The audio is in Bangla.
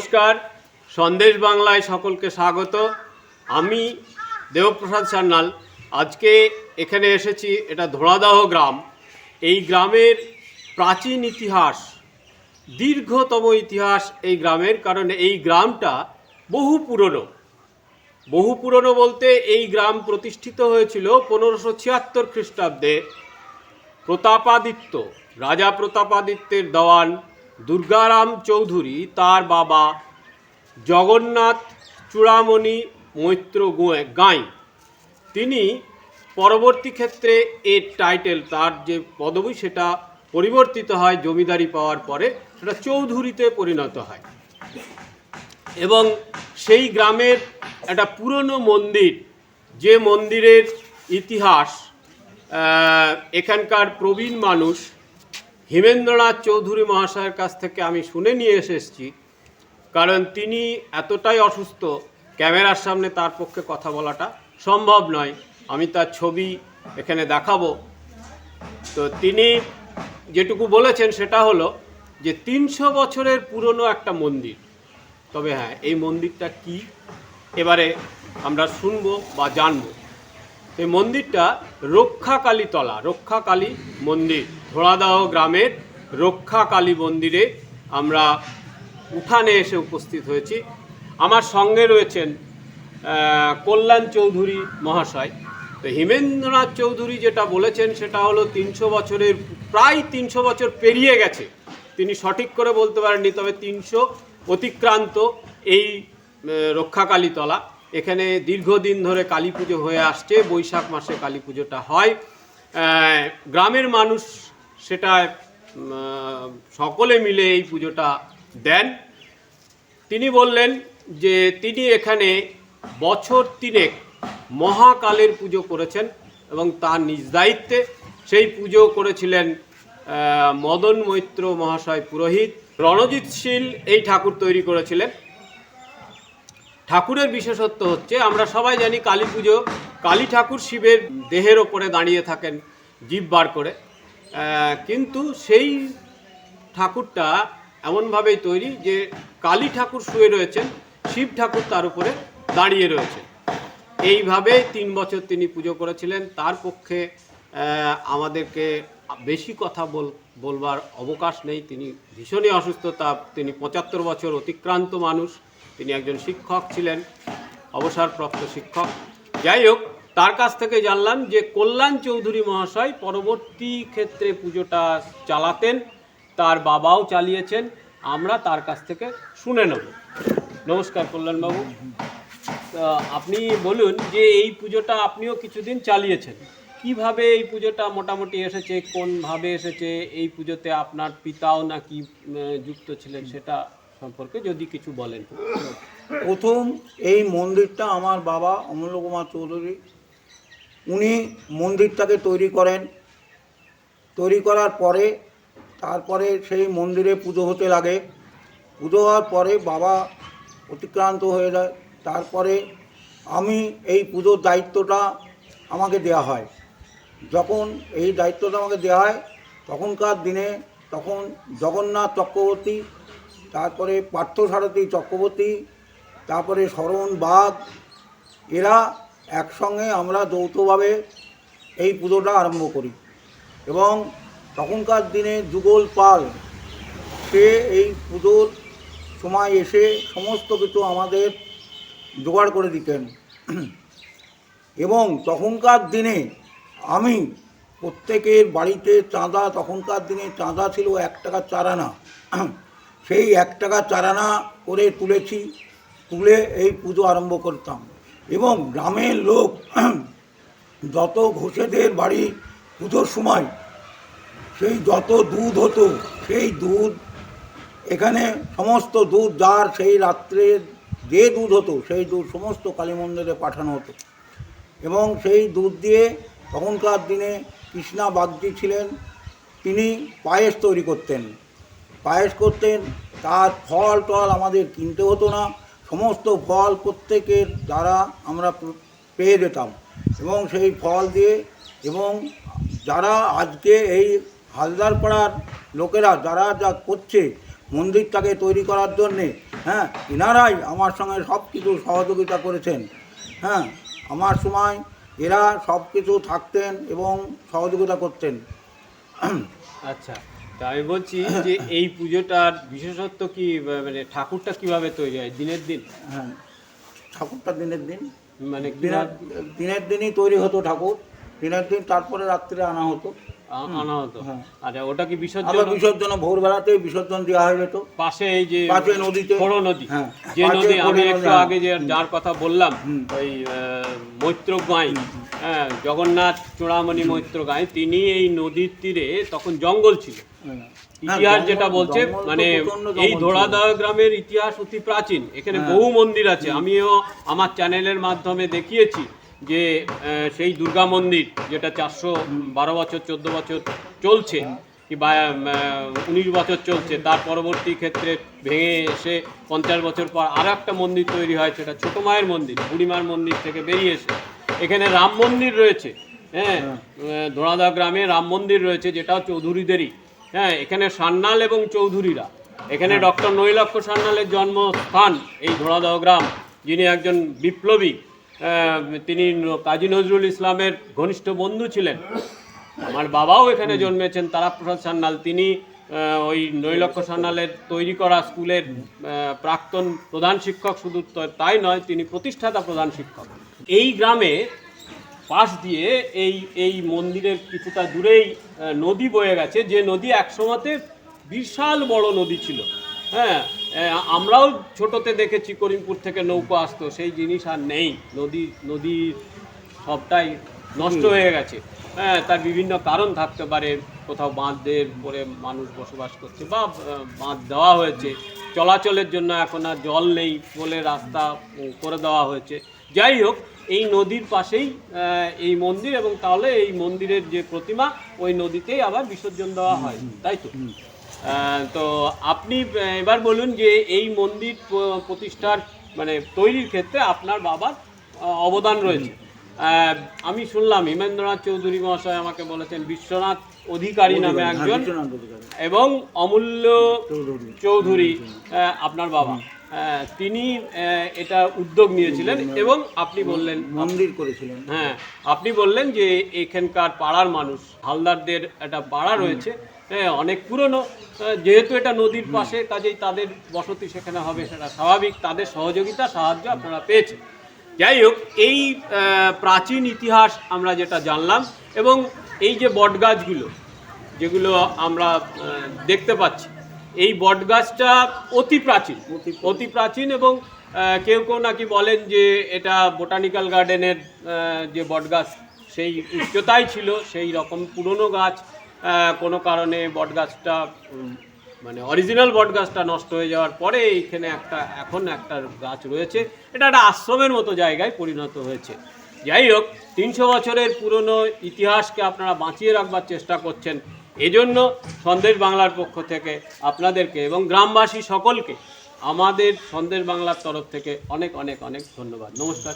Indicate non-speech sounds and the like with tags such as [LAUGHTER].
নমস্কার। সন্দেশ বাংলায় সকলকে স্বাগত। আমি দেবপ্রসাদ সান্যাল। আজকে এখানে এসেছি, এটা ধোড়াদাহ গ্রাম। এই গ্রামের প্রাচীন ইতিহাস, দীর্ঘতম ইতিহাস এই গ্রামের, কারণ এই গ্রামটা বহু পুরনো। বহু পুরনো বলতে এই গ্রাম প্রতিষ্ঠিত হয়েছিল পনেরোশো ছিয়াত্তর খ্রিস্টাব্দে। প্রতাপাদিত্য, রাজা প্রতাপাদিত্যের দেওয়ান দুর্গারাম চৌধুরী, তার বাবা জগন্নাথ চূড়ামণি মৈত্র গাঁই। তিনি পরবর্তী ক্ষেত্রে এর টাইটেল, তার যে পদবী, সেটা পরিবর্তিত হয় জমিদারি পাওয়ার পরে, সেটা চৌধুরীতে পরিণত হয়। এবং সেই গ্রামের একটা পুরনো মন্দির, যে মন্দিরের ইতিহাস এখানকার প্রবীণ মানুষ হিমেন্দ্রনাথ চৌধুরী মহাশয়ের কাছ থেকে আমি শুনে নিয়ে এসেছি, কারণ তিনি এতটাই অসুস্থ, ক্যামেরার সামনে তার পক্ষে কথা বলাটা সম্ভব নয়। আমি তার ছবি এখানে দেখাবো। তো তিনি যেটুকু বলেছেন সেটা হলো যে, তিনশো বছরের পুরনো একটা মন্দির। তবে হ্যাঁ এই মন্দিরটা কি? এবারে আমরা শুনব বা জানব। এই মন্দিরটা রক্ষাকালী তলা রক্ষাকালী মন্দির। ধোড়াদাহ গ্রামের রক্ষাকালী মন্দিরে আমরা উঠানে এসে উপস্থিত হয়েছি। আমার সঙ্গে রয়েছেন কল্যাণ চৌধুরী মহাশয়। তো হিমেন্দ্রনাথ চৌধুরী যেটা বলেছেন সেটা হলো তিনশো বছরের প্রায় তিনশো বছর পেরিয়ে গেছে। তিনি সঠিক করে বলতে পারেননি তবে তিনশো অতিক্রান্ত এই আহ, রক্ষাকালী তলা। এখানে দীর্ঘদিন ধরে কালী পুজো হয়ে আসছে বৈশাখ মাসে কালী পুজোটা হয়। গ্রামের মানুষ সেটা সকলে মিলে এই পুজোটা দেন। তিনি বললেন যে তিনি এখানে বছর তিনেক মহাকালের পুজো করেছেন এবং তার নিজ দায়িত্বে সেই পুজো করেছিলেন মদন মৈত্র মহাশয় পুরোহিত। রণজিৎ শীল এই ঠাকুর তৈরি করেছিলেন। ঠাকুরের বিশেষত্ব হচ্ছে, আমরা সবাই জানি কালী পুজো, কালী ঠাকুর শিবের দেহের ওপরে দাঁড়িয়ে থাকেন জীব বার করে। কিন্তু সেই ঠাকুরটা এমনভাবেই তৈরি যে কালী ঠাকুর শুয়ে রয়েছেন, শিব ঠাকুর তার উপরে দাঁড়িয়ে রয়েছেন। এইভাবে তিন বছর তিনি পুজো করেছিলেন। তার পক্ষে আমাদেরকে বেশি কথা বল, বলবার অবকাশ নেই। তিনি ভীষণই অসুস্থতা তিনি পঁচাত্তর বছর অতিক্রান্ত মানুষ। তিনি একজন শিক্ষক ছিলেন, অবসরপ্রাপ্ত শিক্ষক। যাই হোক তার কাছ থেকে জানলাম যে কল্যাণ চৌধুরী মহাশয় পরবর্তী ক্ষেত্রে পুজোটা চালাতেন, তার বাবাও চালিয়েছেন, আমরা তার কাছ থেকে শুনে নেব। নমস্কার কল্যাণবাবু। আপনি বলুন যে এই পুজোটা আপনিও কিছুদিন চালিয়েছেন। কীভাবে এই পুজোটা মোটামুটি এসেছে, কোনভাবে এসেছে, এই পুজোতে আপনার পিতাও নাকি যুক্ত ছিলেন সেটা সম্পর্কে যদি কিছু বলেন। প্রথম এই মন্দিরটা আমার বাবা অমূল্য কুমার চৌধুরী উনি মন্দিরটাকে তৈরি করেন। তৈরি করার পরে, তারপরে সেই মন্দিরে পুজো হতে লাগে। পুজো হওয়ার পরে বাবা অতিক্রান্ত হয়ে যায়। তারপরে আমি এই পুজোর দায়িত্বটা আমাকে দেয়া হয়। যখন এই দায়িত্বটা আমাকে দেওয়া হয়, তখনকার দিনে তখন জগন্নাথ চক্রবর্তী, তারপরে পার্থসারথী চক্রবর্তী, তারপরে শরণ বাঘ, এরা একসঙ্গে আমরা যৌথভাবে এই পুজোটা আরম্ভ করি। এবং তখনকার দিনে যুগল পাল, সে এই পুজোর সময় এসে সমস্ত কিছু আমাদের জোগাড় করে দিতেন। এবং তখনকার দিনে আমি প্রত্যেকের বাড়িতে চাঁদা, তখনকার দিনে চাঁদা ছিল এক টাকা চারানা। সেই এক টাকা চারানা করে তুলেছি, তুলে এই পুজো আরম্ভ করতাম। এবং গ্রামের লোক [CLEARS THROAT] যত ঘোষেদের বাড়ি পুজোর সময় সেই যত দুধ হতো, সেই দুধ, এখানে সমস্ত দুধ যার সেই রাত্রে যে দুধ হতো, সেই দুধ সমস্ত কালী মন্দিরে পাঠানো হতো। এবং সেই দুধ দিয়ে তখনকার দিনে কৃষ্ণা বাগদি ছিলেন, তিনি পায়েস তৈরি করতেন। পায়েস করতেন, তার ফল টল আমাদের কিনতে হতো না। সমস্ত ফল প্রত্যেকের দ্বারা আমরা পেয়ে যেতাম এবং সেই ফল দিয়ে এবং যারা আজকে এই হালদার পাড়ার লোকেরা যারা যা করছে মন্দিরটাকে তৈরি করার জন্যে হ্যাঁ এনারাই আমার সঙ্গে সব কিছু সহযোগিতা করেছেন হ্যাঁ আমার সময় এরা সব কিছু থাকতেন এবং সহযোগিতা করতেন। আচ্ছা। তা আমি বলছি যে এই পুজোটার বিশেষত্ব কি মানে ঠাকুরটা কীভাবে তৈরি হয় দিনের দিন? হ্যাঁ ঠাকুরটা দিনের দিন। মানে দিনের দিনের দিনই তৈরি হতো ঠাকুর দিনের দিন তারপরে রাত্রে আনা হতো। আনা হতো। হ্যাঁ। আচ্ছা ওটা কি বিসর্জন? বিসর্জন ভোরবেলাতেই বিসর্জন দেওয়া হয়ে যেত পাশে এই যে পাশে নদীতে। খোড়ো নদী। হ্যাঁ। যে নদী আমি একটু আগে যে যার কথা বললাম ওই মৈত্র গাঁই হ্যাঁ জগন্নাথ চূড়ামণি মৈত্র গাঁই তিনি এই নদীর তীরে তখন জঙ্গল ছিল। হ্যাঁ। ইতিহাস যেটা বলছে মানে এই। ধোড়াদহ গ্রামের ইতিহাস অতি প্রাচীন। এখানে হ্যাঁ। বহু মন্দির আছে। আমিও আমার চ্যানেলের মাধ্যমে দেখিয়েছি যে সেই দুর্গা মন্দির যেটা চারশো বারো বছর চোদ্দ বছর চলছে কি বা উনিশ বছর চলছে। তার পরবর্তী ক্ষেত্রে ভেঙে এসে পঞ্চাশ বছর পর আর একটা মন্দির তৈরি হয় সেটা ছোটো মায়ের মন্দির বুড়িমার মন্দির থেকে বেরিয়ে এসে। এখানে রাম মন্দির রয়েছে। হ্যাঁ ধোড়াদা গ্রামে রাম মন্দির রয়েছে যেটাও চৌধুরীদেরই। হ্যাঁ এখানে সান্নাল এবং চৌধুরীরা। এখানে ডক্টর নৈলক্ষ সান্যালের জন্মস্থান এই ধোড়াদহ গ্রাম। যিনি একজন বিপ্লবী তিনি কাজী নজরুল ইসলামের ঘনিষ্ঠ বন্ধু ছিলেন। আমার বাবাও এখানে জন্মেছেন তারাপ্রসাদ সান্যাল তিনি ওই নৈলক্ষ সান্যালের তৈরি করা স্কুলের প্রাক্তন প্রধান শিক্ষক শুধু তাই নয় তিনি প্রতিষ্ঠাতা প্রধান শিক্ষক। এই গ্রামে পাশ দিয়ে এই এই মন্দিরের কিছুটা দূরেই নদী বয়ে গেছে। যে নদী একসময়তে বিশাল বড় নদী ছিল। হ্যাঁ আমরাও ছোটতে দেখেছি করিমপুর থেকে নৌকো আসতো সেই জিনিস আর নেই। নদী নদীর সবটাই নষ্ট হয়ে গেছে। হ্যাঁ তার বিভিন্ন কারণ থাকতে পারে। কোথাও বাঁধের পরে মানুষ বসবাস করছে বা বাঁধ দেওয়া হয়েছে। চলাচলের জন্য এখন আর জল নেই বলে রাস্তা করে দেওয়া হয়েছে। যাই হোক এই নদীর পাশেই এই মন্দির এবং তাহলে এই মন্দিরের যে প্রতিমা ওই নদীতেই আবার বিসর্জন দেওয়া হয় তাই তো? তো আপনি এবার বলুন যে এই মন্দির প্রতিষ্ঠার মানে তৈরির ক্ষেত্রে আপনার বাবার অবদান রয়েছে। আমি শুনলাম হিমেন্দ্রনাথ চৌধুরী মহাশয় আমাকে বলেছেন বিশ্বনাথ অধিকারী নামে হ্যাঁ, একজন এবং অমূল্য চৌধুরী। আপনার বাবা। তিনি এটা উদ্যোগ নিয়েছিলেন এবং আপনি বললেন মন্দির করেছিলেন। হ্যাঁ আপনি বললেন যে এখানকার পাড়ার মানুষ হালদারদের একটা পাড়া রয়েছে হ্যাঁ অনেক পুরনো যেহেতু এটা নদীর পাশে কাজেই তাদের বসতি সেখানে হবে সেটা স্বাভাবিক তাদের সহযোগিতা সাহায্য আপনারা পেয়েছেন। যাই হোক এই প্রাচীন ইতিহাস আমরা যেটা জানলাম এবং এই যে বটগাছগুলো যেগুলো আমরা দেখতে পাচ্ছি এই বটগাছটা অতি প্রাচীন অতি প্রাচীন। এবং কেউ কেউ নাকি বলেন যে এটা বোটানিক্যাল গার্ডেনের যে বটগাছ সেই উচ্চতাই ছিল সেই রকম পুরনো গাছ কোনো কারণে বটগাছটা মানে অরিজিনাল বটগাছটা নষ্ট হয়ে যাওয়ার পরে এইখানে একটা এখন একটা গাছ রয়েছে। এটা একটা আশ্রমের মতো জায়গায় পরিণত হয়েছে। যাই হোক তিনশো বছরের পুরনো ইতিহাসকে আপনারা বাঁচিয়ে রাখবার চেষ্টা করছেন। এজন্য সন্দেশ বাংলার পক্ষ থেকে আপনাদেরকে এবং গ্রামবাসী সকলকে আমাদের সন্দেশ বাংলার তরফ থেকে অনেক অনেক অনেক ধন্যবাদ। নমস্কার।